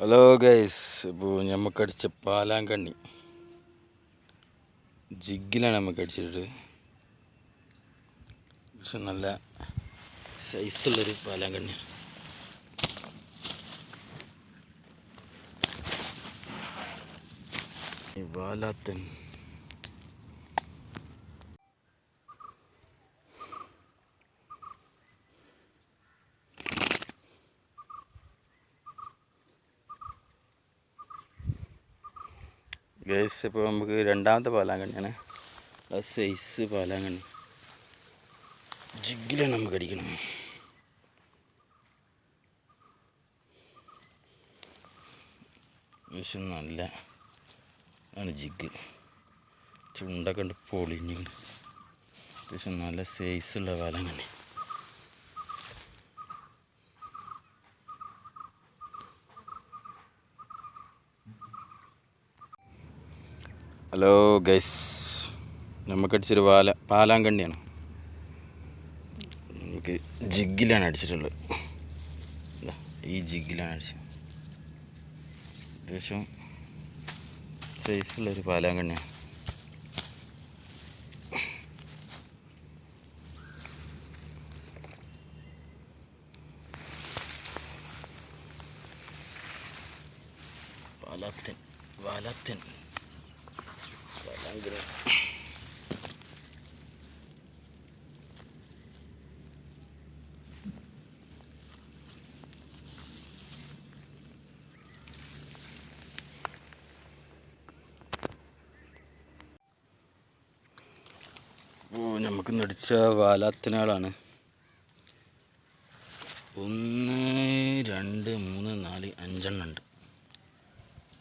Hello guys ഇപ്പോൾ നമുക്കടിച്ച പാലാങ്കണ്ണി. ജിഗിലാണ് നമുക്ക് അടിച്ചിട്ട് പക്ഷെ നല്ല സൈസുള്ളൊരു പാലാങ്കണ്ണി. ഈ വാലാത്തൻ. ഗൈസ് ഇപ്പോൾ നമുക്ക് രണ്ടാമത്തെ പാലാങ്കണ്ണിയാണ്. Plus size പാലാങ്കണ്ണി. ജിഗിലാണ് നമുക്ക് അടിക്കണം. പക്ഷെ നല്ല ആണ് ജിഗ് ചുണ്ടൊക്കെ ഉണ്ട് പൊളിഞ്ഞു പക്ഷെ നല്ല സൈസുള്ള പാലാങ്കണ്ണി. ഹലോ ഗൈസ് നമുക്കടിച്ചൊരു പാല പാലാങ്കണ്ണിയാണ്. നമുക്ക് ജിഗിലാണ് അടിച്ചിട്ടുള്ളത്. ഈ ജിഗിലാണ് അടിച്ചത്. ഏകദേശം സൈസുള്ളൊരു പാലാങ്കണ്ണിയാണ്. പാലാത്തൻ വാലാത്തൻ ഓ നമുക്ക് നടിച്ച വാലാത്തിനാളാണ് ഒന്ന് രണ്ട് മൂന്ന് നാല് അഞ്ചെണ്ണം ഉണ്ട്.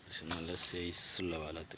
പക്ഷെ നല്ല സൈസുള്ള വാലാത്ത്